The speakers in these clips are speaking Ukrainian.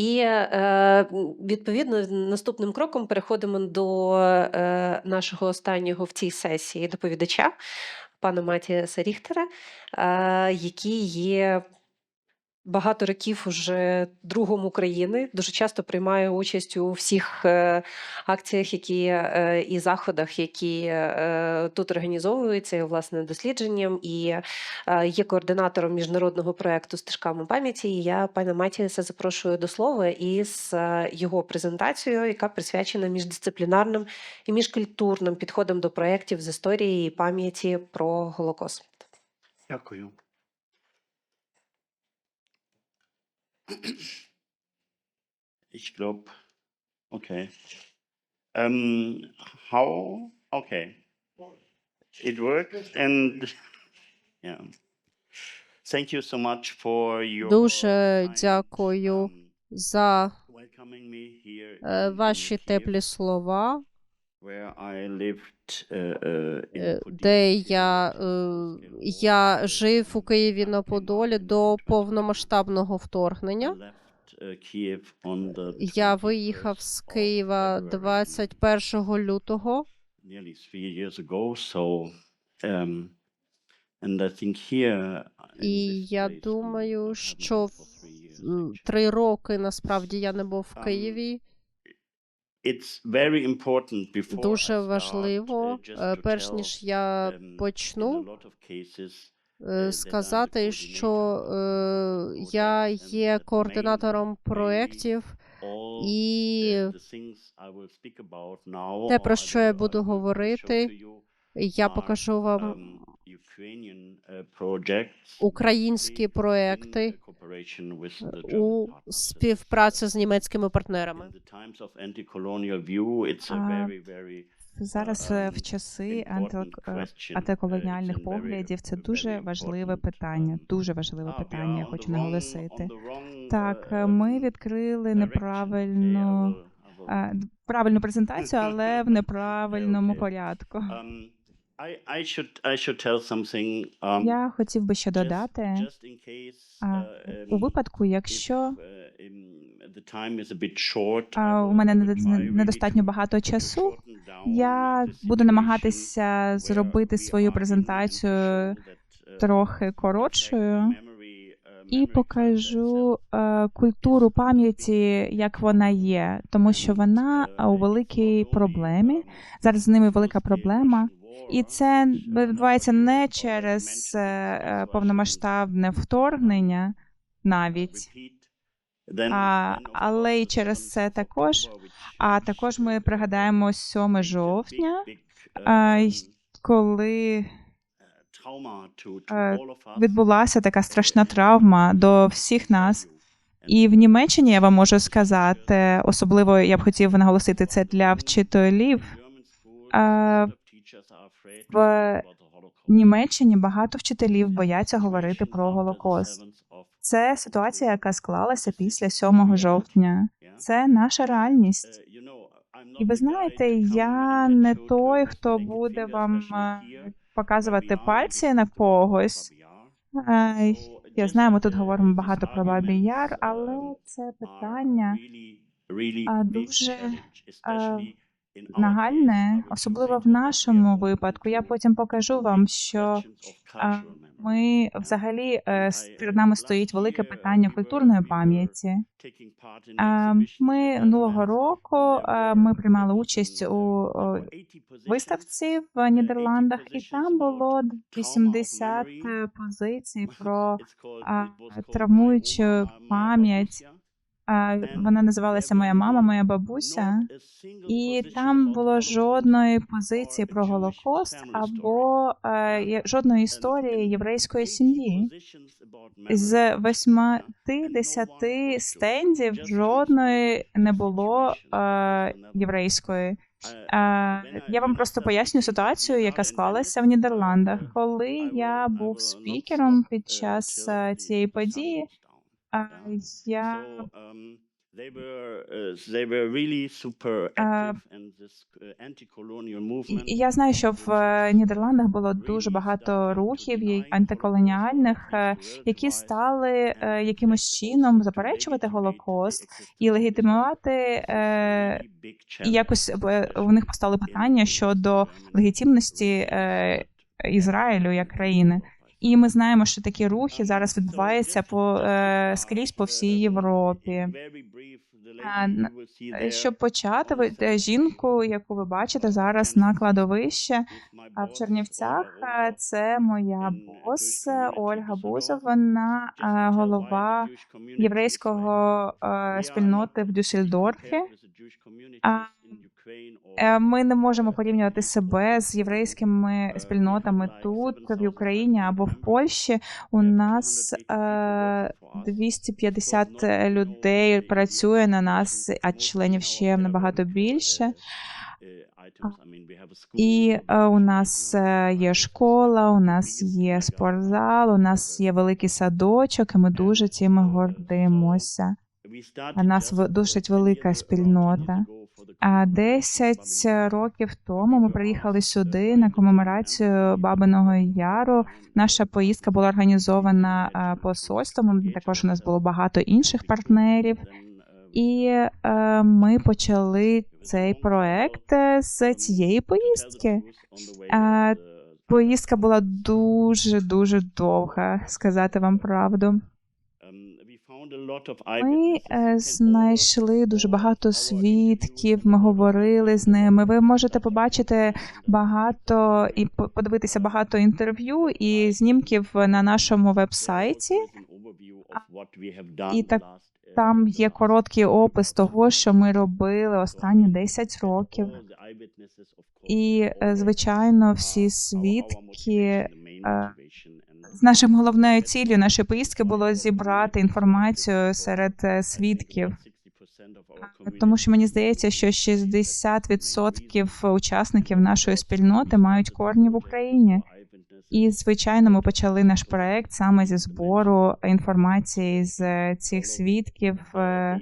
І е, відповідно наступним кроком переходимо до е, нашого останнього в цій сесії доповідача, пана Матіаса Ріхтера, е, який є багато років уже другом України. Дуже часто приймає участь у всіх е, акціях, які е, і заходах, які е, тут організовуються, і, власне дослідженням, і є координатором міжнародного проекту стежками пам'яті. І я пана Матіаса запрошую до слова із його презентацією, яка присвячена міждисциплінарним і міжкультурним підходам до проєктів з історії і пам'яті про Голокост. Дякую. Ich glaube, okay. Um, how? Okay. It worked and yeah. Thank you so much for your Дуже kind, дякую um, за welcoming me here е, in- in ваші Kyiv, теплі слова, Де я, е, я жив у Києві на Подолі до 2022. повномасштабного вторгнення. uh, Я виїхав з 21st of Києва February. 21 лютого. um, І я думаю, що три роки насправді я не був в Києві. Дуже важливо, uh, е, перш ніж я um, почну, е, сказати, що е, я є координатором проєктів, і uh, те, про що я буду говорити, я покажу вам um, uh, українські проекти German у співпраці з німецькими партнерами. Зараз е, в um, часи е. Uh, антиколоніальних поглядів це дуже важливе питання. um, Дуже важливе ah, питання. Я хочу наголосити. Так, uh, е, ми um, відкрили. Неправильну правильну презентацію, але в неправильному порядку. Um, um, Я хотів би ще додати, а, uh, у um, випадку, якщо uh, а, у мене недостатньо багато часу, я буду намагатися зробити свою презентацію uh, трохи коротшою. І покажу е, культуру пам'яті, як вона є, тому що вона у великій проблемі. Зараз з ними велика проблема, і це відбувається не через е, е, повномасштабне вторгнення навіть, а, але й через це також. А також ми пригадаємо 7 жовтня, а, коли е, відбулася така страшна травма до всіх нас. І в Німеччині я вам можу сказати, особливо я б хотів наголосити це для вчителів. е, В Німеччині багато вчителів бояться говорити про Голокост. Це ситуація, яка склалася після 7 жовтня. Це наша реальність. І ви знаєте, я не той, хто буде вам е, показувати пальці на когось. Е, Я знаю, ми тут говоримо багато про Бабі Яр, але це питання дуже а, нагальне, особливо в нашому випадку. Я потім покажу вам, що ми взагалі е, перед нами стоїть велике питання культурної пам'яті. Ми минулого року ми приймали участь у виставці в Нідерландах, і там було 80 позицій про травмуючу пам'ять. Вона називалася Моя мама, моя бабуся. І там було жодної позиції про Голокост або е, жодної історії єврейської сім'ї. З 80 стендів жодної не було е, єврейської. Е, я вам просто поясню ситуацію, яка склалася в Нідерландах. Коли я був спікером під час цієї події, я Я знаю, що в е, Нідерландах було дуже багато рухів антиколоніальних, е, які стали е, якимось чином заперечувати Голокост і легітимувати і якось у них постали питання щодо легітимності Ізраїлю як країни. І ми знаємо, що такі рухи зараз відбуваються по е, скрізь по всій Європі. Щоб почати, е, жінку, яку ви бачите зараз на кладовище в Чернівцях, це моя бос е, Ольга Бузов. Вона голова єврейського спільноти в Дюссельдорфі. Е, Ми не можемо порівнювати себе з єврейськими спільнотами тут, в Україні або в Польщі. У нас е, 250 людей працює на нас, а членів ще набагато більше. І е, у нас е, є школа, у нас є спортзал, у нас є великий садочок, і ми дуже цим гордимося. Нас досить велика спільнота. А 10 років тому ми приїхали сюди на комеморацію Бабиного Яру. Наша поїздка була організована е, посольством. Також у нас було багато інших партнерів. І е, ми почали цей проект е, з цієї поїздки. Поїздка була дуже дуже довга, сказати вам правду. Ми е, знайшли дуже багато свідків. Ми говорили з ними. Ви можете побачити багато і по- подивитися багато інтерв'ю і знімків на нашому вебсайті. І так Там є короткий опис того, що ми робили останні 10 років. І, е, звичайно, всі свідки е, з нашим головною ціллю нашої поїздки було зібрати інформацію серед е, свідків. Тому що мені здається, що 60% учасників нашої спільноти мають корні в Україні. І звичайно, ми почали наш проект саме зі збору інформації з е, цих свідків, е,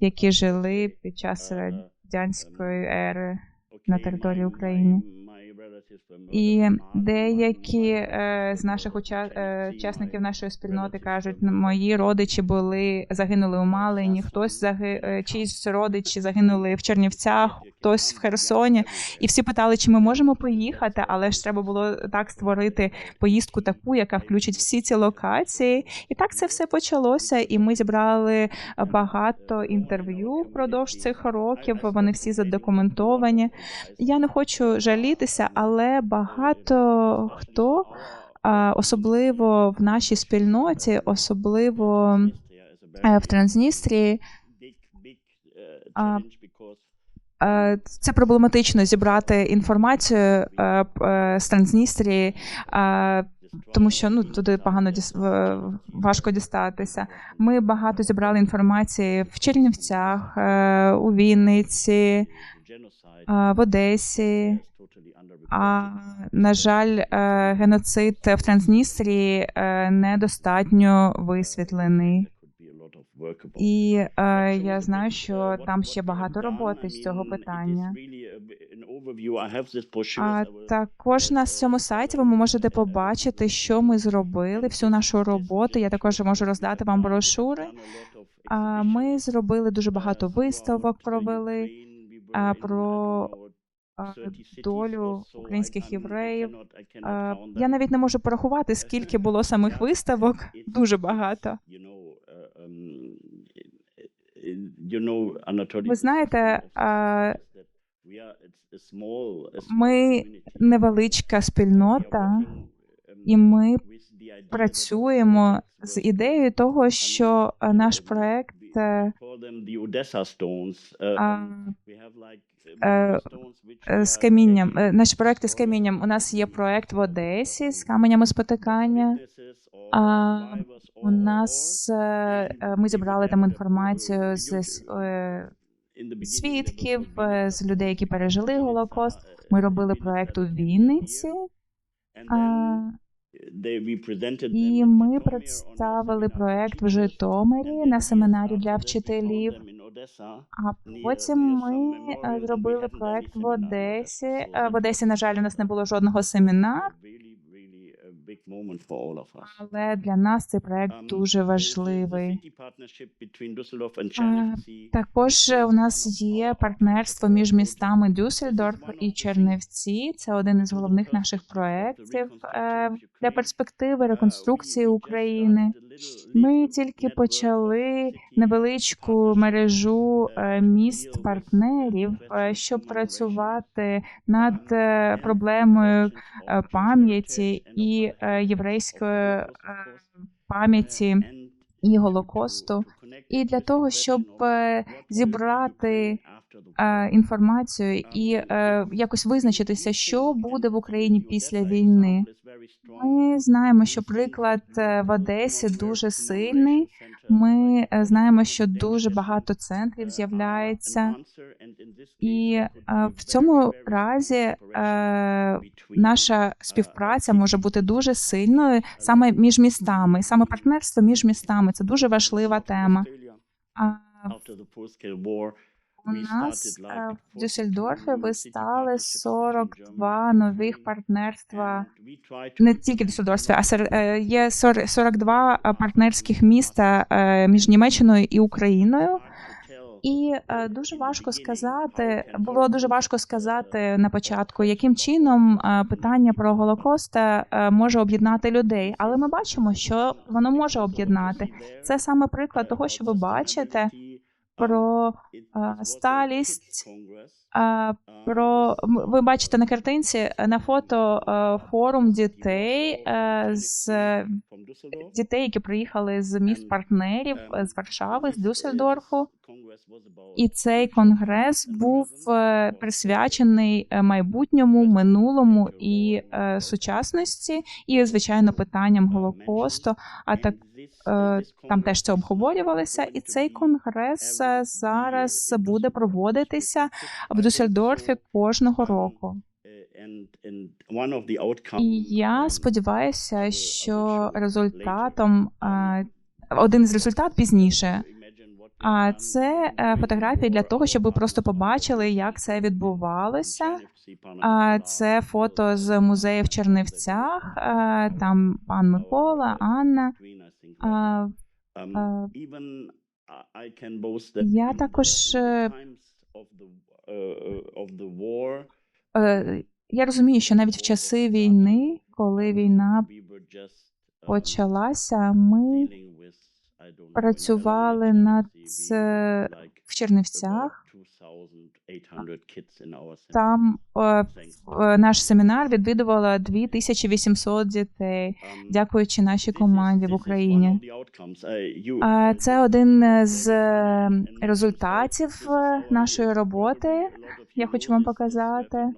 які жили під час радянської ери. на території України. І деякі е, з наших е, учасників нашої спільноти кажуть, «Ну, мої родичі були загинули у Малині, хтось заги... е, чиїсь родичі загинули в Чернівцях, хтось в Херсоні. І всі питали, чи ми можемо поїхати, але ж треба було так створити поїздку таку, яка включить всі ці локації. І так це все почалося. І ми зібрали багато інтерв'ю впродовж цих років. Вони всі задокументовані. Я не хочу жалітися, але багато хто, особливо в нашій спільноті, особливо е, в Трансністрії, е, це проблематично зібрати інформацію е, з Трансністрії. Тому що ну туди погано важко дістатися. Ми багато зібрали інформації в Чернівцях, у Вінниці, в Одесі. А на жаль, е, геноцид в Трансністрії е, недостатньо висвітлений. І е, я знаю, що там ще багато роботи з цього питання. А також на цьому сайті ви можете побачити, що ми зробили, всю нашу роботу. Я також можу роздати вам брошури. Ми зробили дуже багато виставок, провели про а, долю українських євреїв. Я навіть не можу порахувати, скільки було самих виставок. Дуже багато. Ви знаєте, ми невеличка спільнота, і ми працюємо з ідеєю того, що е, наш проект е, а, е, е, з камінням. е, Наші проекти з камінням. У нас є проект в Одесі з каменями спотикання. А у нас ми зібрали там інформацію з свідків, з людей, які пережили Голокост. Ми робили проект у Вінниці. І ми представили проект в Житомирі на семінарі для вчителів. А потім ми е, зробили проект в Одесі. Е, В Одесі, на жаль, у нас не було жодного семінару, але для нас цей проект дуже важливий. Також у нас є партнерство між містами Дюссельдорф і Чернівці. Це один із головних наших проєктів е, для перспективи реконструкції України. Ми тільки почали невеличку мережу е, міст партнерів, е, щоб працювати над е, проблемою пам'яті і єврейської е, пам'яті і голокосту. І для того, щоб е, зібрати е, інформацію і е, якось визначитися, що буде в Україні після війни. Ми знаємо, що приклад е, в Одесі дуже сильний. Ми е, знаємо, що дуже багато центрів з'являється, і е, в цьому разі е, наша співпраця може бути дуже сильною саме між містами, саме партнерство між містами це дуже важлива тема. А у нас е, в Дюссельдорфі ви стали 42 нових партнерства не тільки в Дюссельдорфі, а сер- е, є 42 партнерських міста е, між Німеччиною і Україною. І е, дуже важко сказати, було дуже важко сказати на початку, яким чином е, питання про Голокост е, може об'єднати людей. Але ми бачимо, що воно може об'єднати. Це саме приклад того, що ви бачите про е, сталість. Про ви бачите на картинці е, на фото е, форум дітей е, з дітей, які приїхали з міст партнерів з Варшави, з Дюссельдорфу. І цей конгрес був присвячений майбутньому, минулому і сучасності, і звичайно питанням голокосту. А так там теж це обговорювалося. І цей конгрес зараз буде проводитися в Дюссельдорфі кожного року. І я сподіваюся, що результатом е, один з результат пізніше. А це е, фотографії для того, щоб ви просто побачили, як це відбувалося. А це фото з музею в Чернівцях. е, Там пан Микола, Анна. А, Я також е, war. я розумію, що навіть в часи війни, коли війна почалася, ми працювали над е, в Чернівцях. Там е, наш семінар відвідувало 2800 дітей, дякуючи нашій команді в Україні. Це один з е, результатів е, нашої роботи. Я хочу вам показати.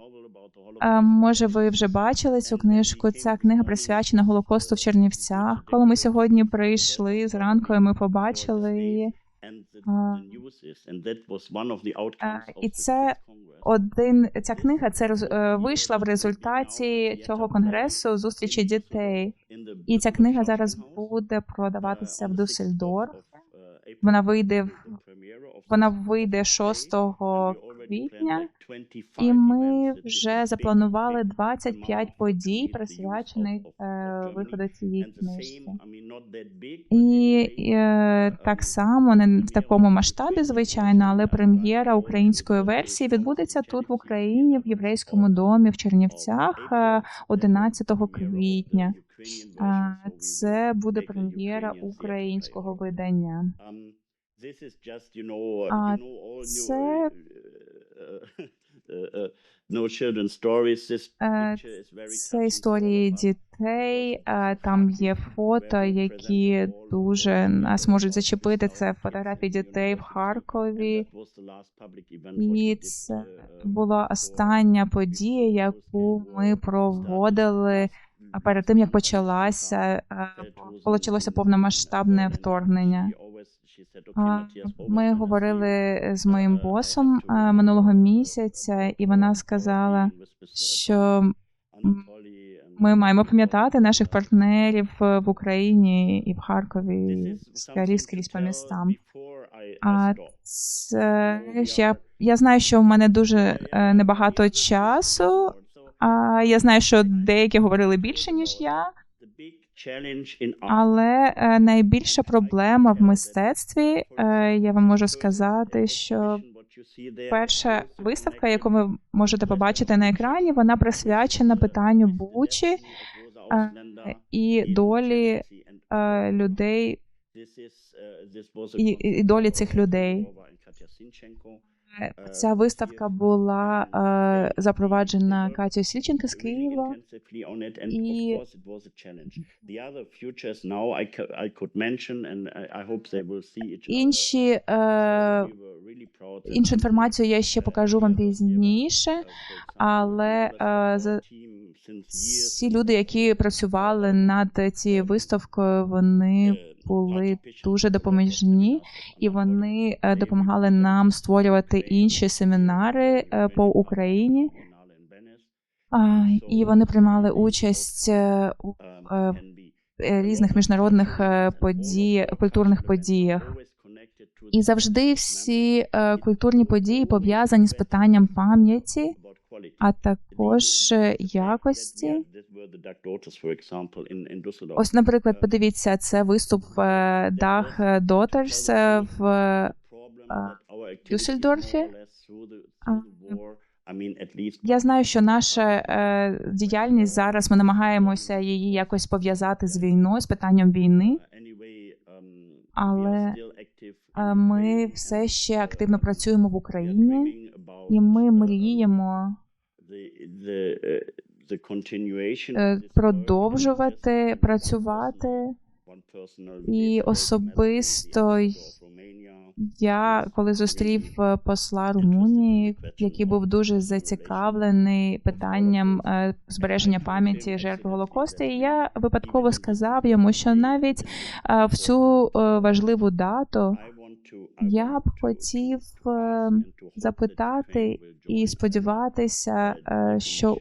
Може, ви вже бачили цю книжку? Ця книга присвячена Голокосту в Чернівцях. Коли ми сьогодні прийшли зранку, і ми побачили її. А, а, і це Один ця книга це е, вийшла в результаті цього конгресу зустрічі дітей. І ця книга зараз буде продаватися в Дюссельдорф. Вона вийде вона вийде 6 квітня, і ми вже запланували 25 подій, присвячених е, виходу цієї книжки. І е, так само не в такому масштабі, звичайно, але прем'єра української версії відбудеться тут в Україні, в єврейському домі в Чернівцях е, 11 квітня. А, Це буде прем'єра українського видання. А це Е, це історії дітей. Там є фото, які дуже нас можуть зачепити. Це фотографії дітей в Харкові. І це була остання подія, яку ми проводили перед тим, як почалася е, почалося повномасштабне вторгнення. Ми говорили з моїм босом е, минулого місяця, і вона сказала, що Ми маємо пам'ятати наших партнерів е, в Україні і в Харкові, скрізь скрізь по містам. А це я, я знаю, що в мене дуже е, небагато часу. А я знаю, що деякі говорили більше ніж я. Але е, найбільша проблема в мистецтві, е, я вам можу сказати, що перша виставка, яку ви можете побачити на екрані, вона присвячена питанню Бучі е, і долі людей і долі цих людей. Е, Ця виставка була е, запроваджена Катю Сільченко з Києва. І- Інші, е, іншу інформацію я ще покажу вам пізніше, але е, всі люди, які працювали над цією виставкою, вони були дуже допоміжні, і вони е, допомагали нам створювати інші семінари е, по Україні. І вони приймали участь е, у е, різних міжнародних подій, культурних подіях. І завжди всі культурні події пов'язані з питанням пам'яті, а також якості. Ось, наприклад, подивіться, це виступ е, Дах Daughters е, в Дюссельдорфі. Я знаю, що наша е, діяльність зараз ми намагаємося її якось пов'язати з війною, з питанням війни. але Е, Ми все ще активно працюємо в Україні, і ми мріємо е, продовжувати працювати. І особисто Я коли зустрів е, посла Румунії, який був дуже зацікавлений питанням е, збереження пам'яті жертв Голокосту, і я випадково сказав йому, що навіть е, в цю е, важливу дату я б хотів е, запитати і сподіватися, е, що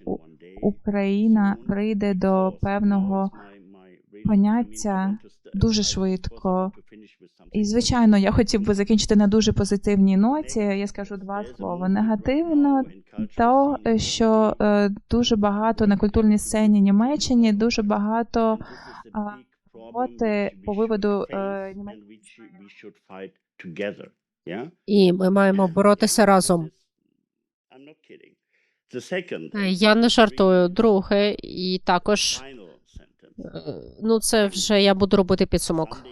Україна прийде до певного поняття дуже швидко. І звичайно, я хотів би закінчити на дуже позитивній ноті. Я скажу два слова. Негативно то, що е, дуже багато на культурній сцені Німеччині, дуже багато роботи по виводу е, німецької І ми маємо боротися разом. Е, Я не жартую. Друге, і також е, ну це вже я буду робити підсумок.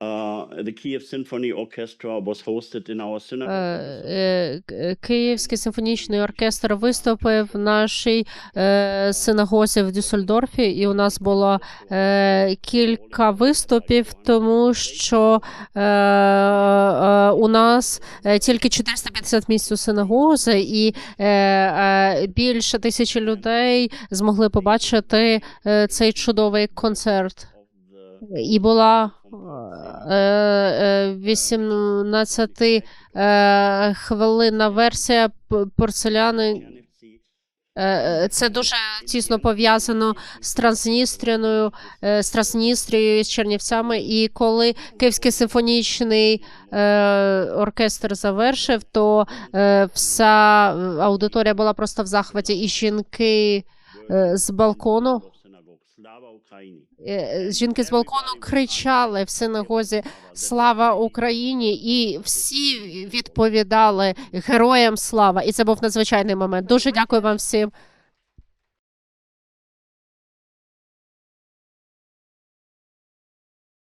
Uh, the Kiev Symphony Orchestra was hosted in our Е, synagogue. е, Київський симфонічний оркестр виступив в нашій е, синагозі в Дюссельдорфі, і у нас було е, кілька виступів, тому що е, е, у нас е, тільки 450 місць у синагозі, і е, е, більше тисячі людей змогли побачити е, цей чудовий концерт. І була е, е, 18 е, хвилинна версія порцеляни. Е, е, Це дуже тісно пов'язано з Трансністрією, е, з Трансністрією, з Чернівцями. І коли Київський симфонічний е, оркестр завершив, то е, вся аудиторія була просто в захваті, і жінки е, з балкону. Е, Жінки з балкону кричали в синагозі Слава Україні! І всі відповідали Героям слава! І це був надзвичайний момент. Дуже дякую вам всім.